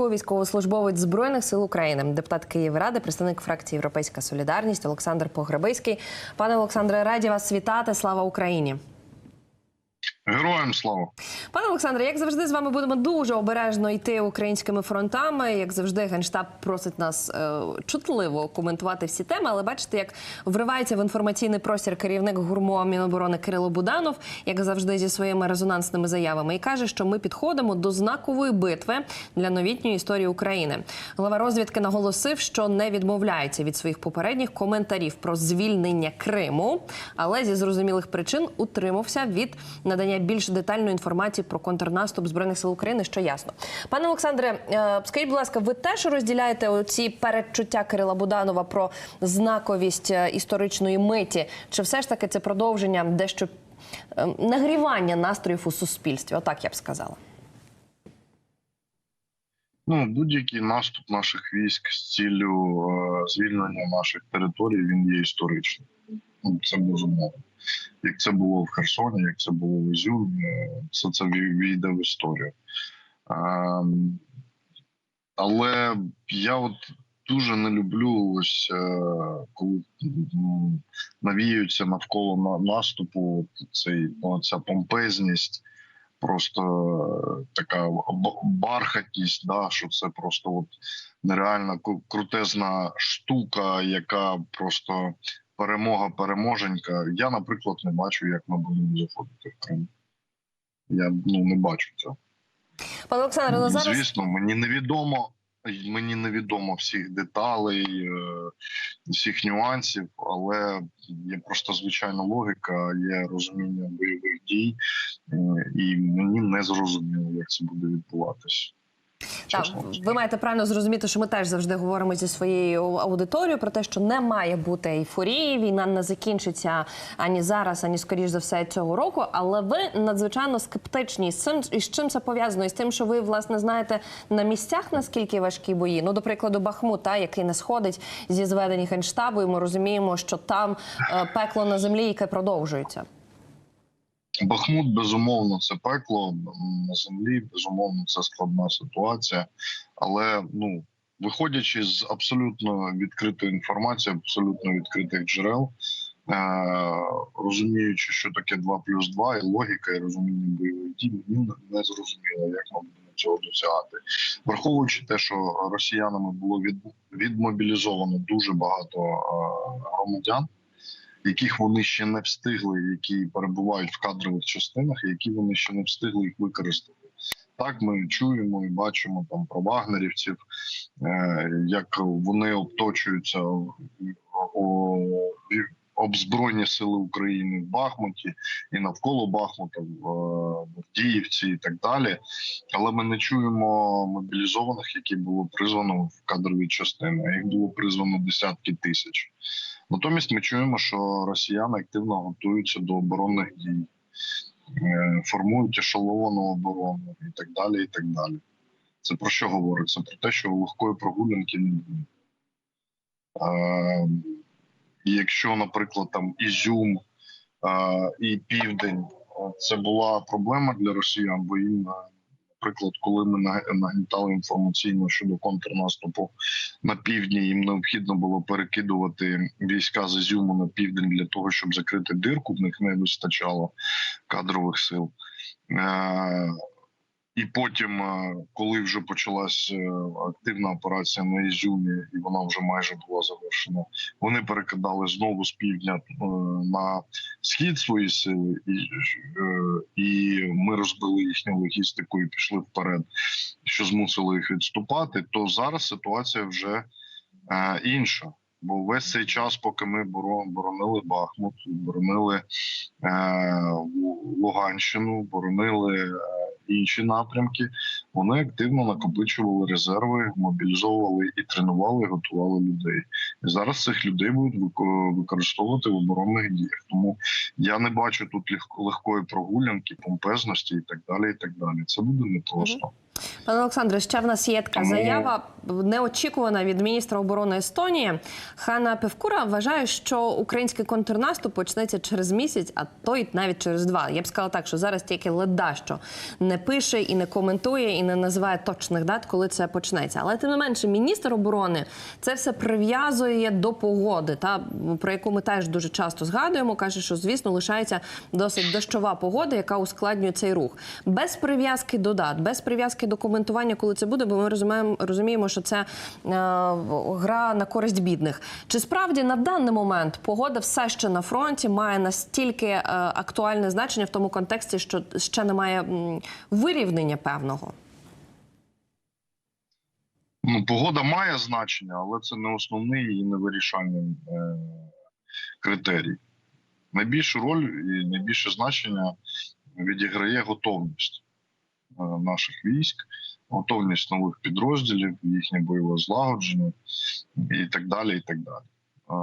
Військовослужбовець збройних сил України, депутат Київради, представник фракції Європейська Солідарність Олександр Погребиський. Пане Олександре, раді вас вітати. Слава Україні! Героям слава! Пане Олександре, як завжди, з вами будемо дуже обережно йти українськими фронтами. Як завжди, генштаб просить нас е, чутливо коментувати всі теми. Але бачите, як вривається в інформаційний простір керівник гурмо Міноборони Кирило Буданов, як завжди, зі своїми резонансними заявами, і каже, що ми підходимо до знакової битви для новітньої історії України. Глава розвідки наголосив, що не відмовляється від своїх попередніх коментарів про звільнення Криму, але зі зрозумілих причин утримався від надання більш детальної інформації про контрнаступ збройних сил України, що ясно. Пане Олександре, е, скажіть, будь ласка, ви теж розділяєте ці передчуття Кирила Буданова про знаковість е, історичної миті? Чи все ж таки це продовження дещо е, нагрівання настроїв у суспільстві? Отак я б сказала. Ну, будь-який наступ наших військ з ціллю звільнення наших територій він є історичним. Ну, це безумовно. Як це було в Херсоні, як це було в Ізюмі, все це війде в історію. Ем, але я от дуже не люблю ось е, коли м, навіються навколо наступу цей, ну, ця помпезність просто е, така бархатність, да, що це просто от нереальна крутезна штука, яка просто перемога переможенька. Я, наприклад, не бачу, як ми будемо заходити в Крим. Я ну не бачу цього. Пане Олександре, ну зараз Звісно, мені невідомо. Мені невідомо всіх деталей, е, всіх нюансів, але є просто звичайна логіка, є розуміння бойових дій, е, і мені не зрозуміло, як це буде відбуватися. Так, ви маєте правильно зрозуміти, що ми теж завжди говоримо зі своєю аудиторією про те, що не має бути ейфорії. Війна не закінчиться ані зараз, ані скоріш за все цього року. Але ви надзвичайно скептичні з цим і з чим це пов'язано? І з тим, що ви власне знаєте на місцях наскільки важкі бої. Ну, до прикладу, Бахмут, та, який не сходить зі зведення генштабу, і ми розуміємо, що там е, пекло на землі, яке продовжується. Бахмут, безумовно, це пекло на землі. Безумовно, це складна ситуація. Але ну, виходячи з абсолютно відкритої інформації, абсолютно відкритих джерел, е- розуміючи, що таке 2 плюс 2, і логіка, і розуміння бойових дій, мені не зрозуміло, як ми будемо цього досягати. Враховуючи те, що росіянами було від, відмобілізовано дуже багато е- громадян яких вони ще не встигли, які перебувають в кадрових частинах, які вони ще не встигли їх використати. Так, ми чуємо і бачимо там про вагнерівців, е, як вони обточуються о- об Збройні сили України в Бахмуті і навколо Бахмута, в е, в Діївці і так далі. Але ми не чуємо мобілізованих, які було призвано в кадрові частини. Їх було призвано десятки тисяч. Натомість ми чуємо, що росіяни активно готуються до оборонних дій, е, формують ешеловану оборону і так далі. І так далі. Це про що говорить? Це про те, що легкої прогулянки не буде. Е, і якщо, наприклад, там Ізюм е, і Південь е, це була проблема для росіян, бо їм, е, наприклад, коли ми нагнітали інформаційно щодо контрнаступу на півдні, їм необхідно було перекидувати війська з Ізюму на південь для того, щоб закрити дирку. В них не вистачало кадрових сил. І потім, е, коли вже почалась е, активна операція на Ізюмі, і вона вже майже була завершена, вони перекидали знову з півдня е, на схід свої сили, і, і ми розбили їхню логістику і пішли вперед, що змусило їх відступати. То зараз ситуація вже інша. Бо весь цей час, поки ми боронили Бахмут, боронили Луганщину, боронили інші напрямки, вони активно накопичували резерви, мобілізовували і тренували, готували людей. І зараз цих людей будуть вико- використовувати в оборонних діях. Тому я не бачу тут легко- легкої прогулянки, помпезності і так далі. І так далі. Це буде непросто. Пане Олександре, ще в нас є така заява неочікувана від міністра оборони Естонії. Хана Певкура вважає, що український контрнаступ почнеться через місяць, а то й навіть через два. Я б сказала так, що зараз тільки леда, що не пише і не коментує, і не називає точних дат, коли це почнеться. Але тим не менше, міністр оборони це все прив'язує до погоди, та про яку ми теж дуже часто згадуємо. каже, що звісно лишається досить дощова погода, яка ускладнює цей рух. Без прив'язки до дат, без прив'язки до коментування, коли це буде, бо ми розуміємо, розуміємо, що це е, гра на користь бідних. Чи справді на даний момент погода все ще на фронті має настільки е, актуальне значення в тому контексті, що ще немає вирівнення певного? Ну, погода має значення, але це не основний і не вирішальний е, критерій. Найбільшу роль і найбільше значення відіграє готовність наших військ, готовність нових підрозділів, їхнє бойове злагодження і так далі. І так далі. Е,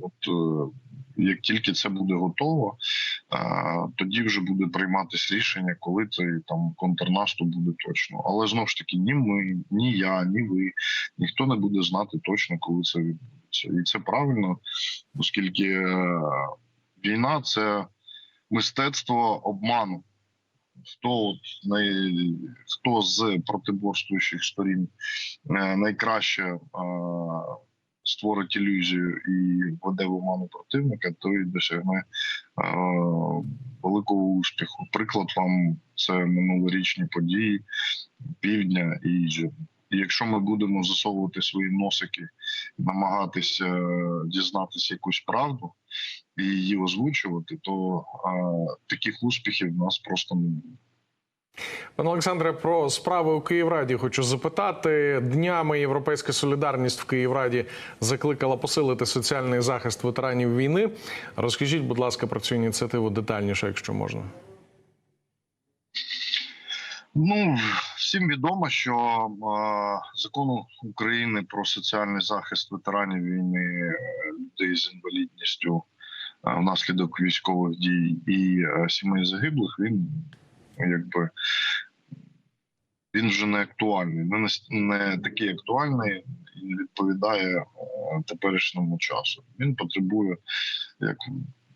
от е, як тільки це буде готово, е, тоді вже буде прийматися рішення, коли цей там контрнаступ буде точно. Але знову ж таки, ні ми, ні я, ні ви, ніхто не буде знати точно, коли це відбудеться. І це правильно, оскільки е, війна це мистецтво обману. Хто от най, хто з протиборствуючих сторін е, найкраще е, створить ілюзію і введе в оману противника, той досягне е, великого успіху. Приклад вам це минулорічні події півдня і Іжі. І якщо ми будемо засовувати свої носики, намагатися дізнатися якусь правду і її озвучувати, то е, таких успіхів в нас просто не буде. Пане Олександре, про справи у Київраді хочу запитати. Днями Європейська солідарність в Київраді закликала посилити соціальний захист ветеранів війни. Розкажіть, будь ласка, про цю ініціативу детальніше, якщо можна. Ну всім відомо, що е, закону України про соціальний захист ветеранів війни, людей з інвалідністю внаслідок військових дій і е, сімей загиблих, він якби він вже не актуальний, не, не такий актуальний і не відповідає е, теперішньому часу. Він потребує, як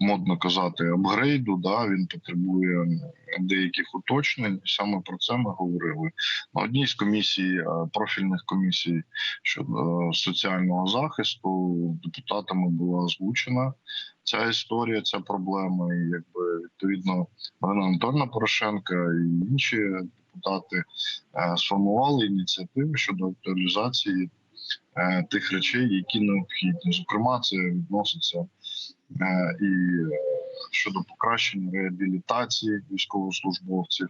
модно казати, апгрейду. Да, він потребує деяких уточнень. Саме про це ми говорили на одній з комісій, е, профільних комісій щодо е, соціального захисту. Депутатами була озвучена ця історія, ця проблема. І якби відповідно Марина Анатольовна Порошенка і інші депутати е, сформували ініціативи щодо актуалізації е, тих речей, які необхідні. Зокрема, це відноситься е, і щодо покращення реабілітації військовослужбовців,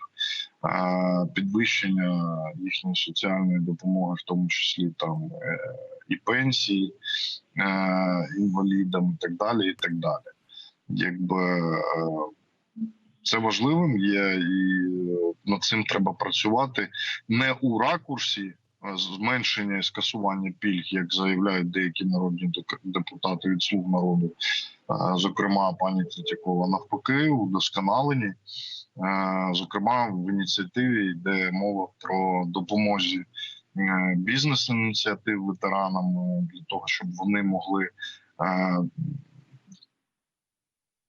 підвищення їхньої соціальної допомоги, в тому числі там і пенсії е, інвалідам, і так далі, і так далі. Якби е, це важливим є, і е, над цим треба працювати не у ракурсі зменшення і скасування пільг, як заявляють деякі народні депутати від слуг народу, е, зокрема пані Третьякова, навпаки, удосконалені. Е, Зокрема, в ініціативі йде мова про допомозі е, бізнес-ініціатив ветеранам е, для того, щоб вони могли е,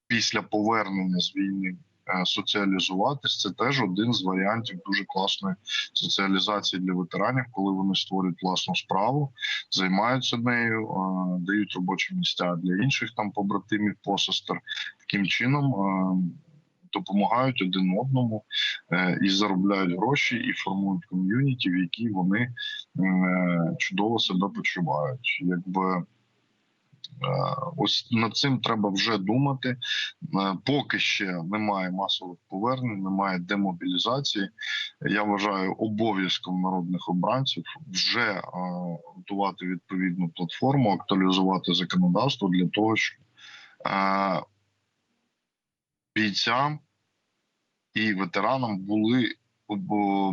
після повернення з війни соціалізуватись. Це теж один з варіантів дуже класної соціалізації для ветеранів, коли вони створюють власну справу, займаються нею, дають робочі місця для інших там побратимів, посестер. Таким чином. Допомагають один одному е, і заробляють гроші, і формують ком'юніті, в якій вони е, чудово себе почувають. Якби е, ось над цим треба вже думати. Поки ще немає масових повернень, немає демобілізації. Я вважаю обов'язком народних обранців вже готувати відповідну платформу, актуалізувати законодавство для того, щоб бійцям і ветеранам були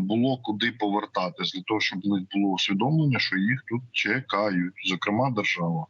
було куди повертатись для того, щоб в було усвідомлення, що їх тут чекають, зокрема держава.